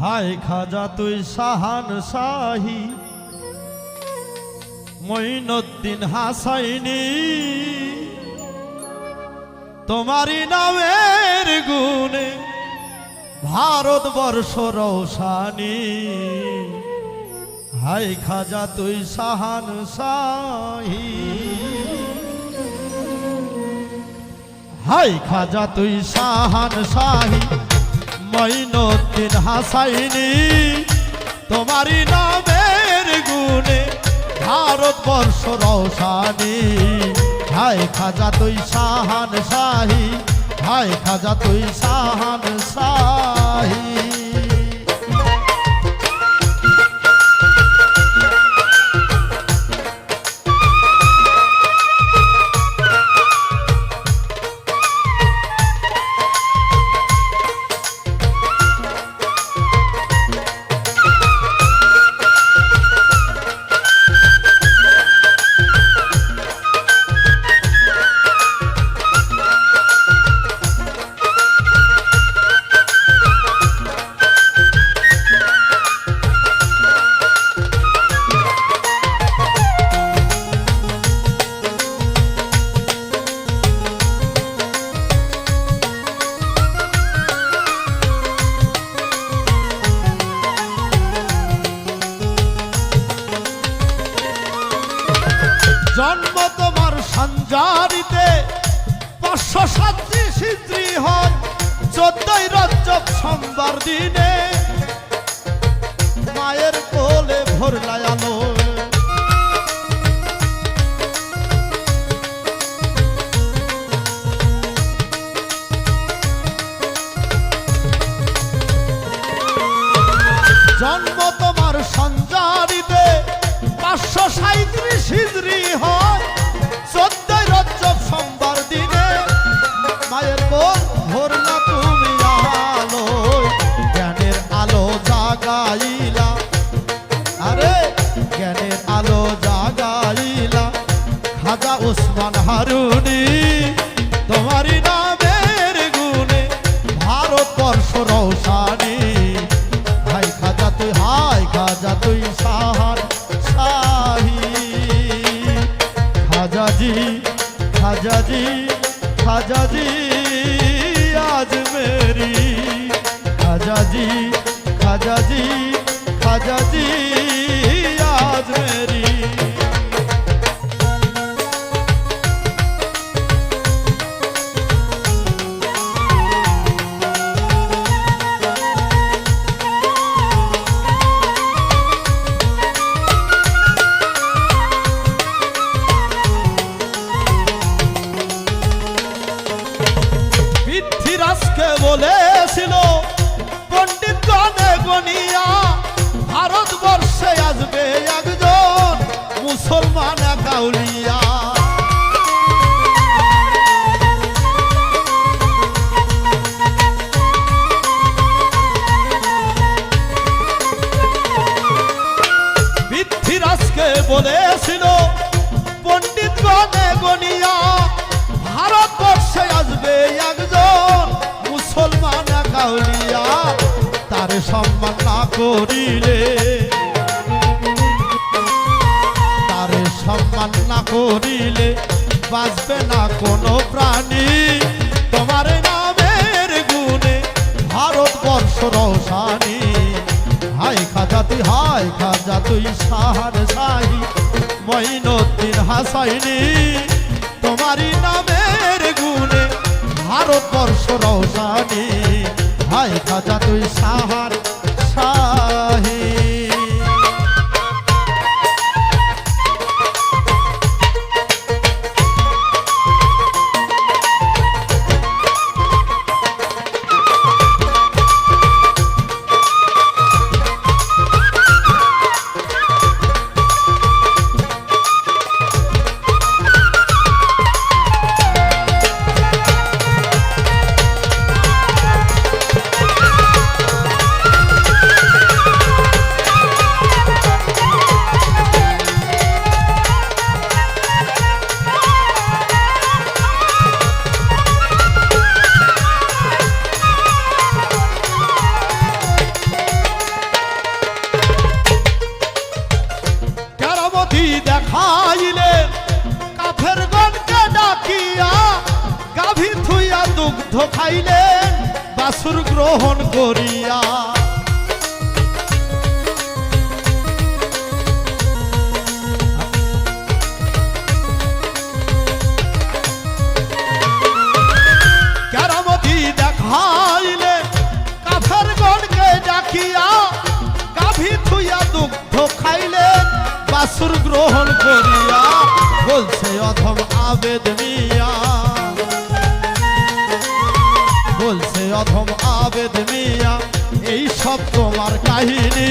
হায় খাজা, তুই সাহান শাহি। মঈনুদ্দিন হাসাইনি। তোমারই নামের গুণে ভারতবর্ষ রৌসানি হায় খাজা, তুই সাহান সাহি হাই খাজা, তুই সাহান শাহি। মঈনুদ্দিন হাসাইনি। তোমারই নামের গুণে ভারতবর্ষ রৌসানি হাই খাজা তুই সাহান সাহি হাই খাজা তুই সাহান শাহি। সঞ্জারিতে পাঁচশো সাতটি সিদ্ধি হয় চোদ্দই রজব সোমবার দিনে। মায়ের কোলে ভরলায় আলো। জন্ম তোমার সঞ্জারিতে পাঁচশো সাঁত্রিশ হিজড়ি হয় খাজাজি খাজাজি আজ মেরি খাজাজি খাজাজি খাজাজি আজ মেরি পৃথ্বীরাজকে সম্মান না করিলে, তার সম্মান না করিলে বাঁচবে না কোনো প্রাণী। তোমার নামের গুণে ভারতবর্ষ রৌসানি হাই খাজা তুই হাই খাজা তুই, সাহার শাহি মঈনুদ্দিন হাসাইনি। তোমারই নামের গুণে ভারতবর্ষ রৌসানি হাই খাজা তুই সাহার। ঢোকাইলেন বাসুর গ্রহণ করিয়া। কেরামতি থুইয়া খাইলেন বাসুর গ্রহণ করিয়া বলছে অথম আবেদ মিয়া। অথম আবেদ মিয়া, এই সব তোমার কাহিনী।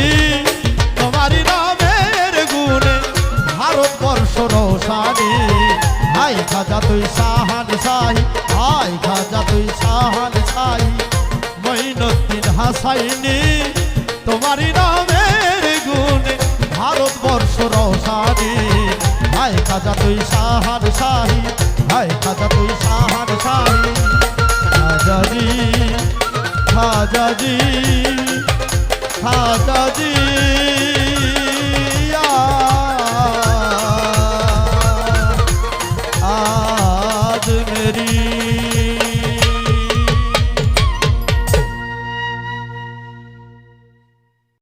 তোমারই নামের গুণে ভারতবর্ষ রোশানি। হাই খাজা তুই সাহান সাহি, হাই খাজা তুই সাহান সাহি। মঈনুদ্দিন হাসাইনি, তোমারই নামের গুণে ভারতবর্ষ রোশানি। হাই খাজা তুই সাহান সাহি, হাই খাজা তুই সাহান সাহি। খাজাজি খাজাজি খাজাজি।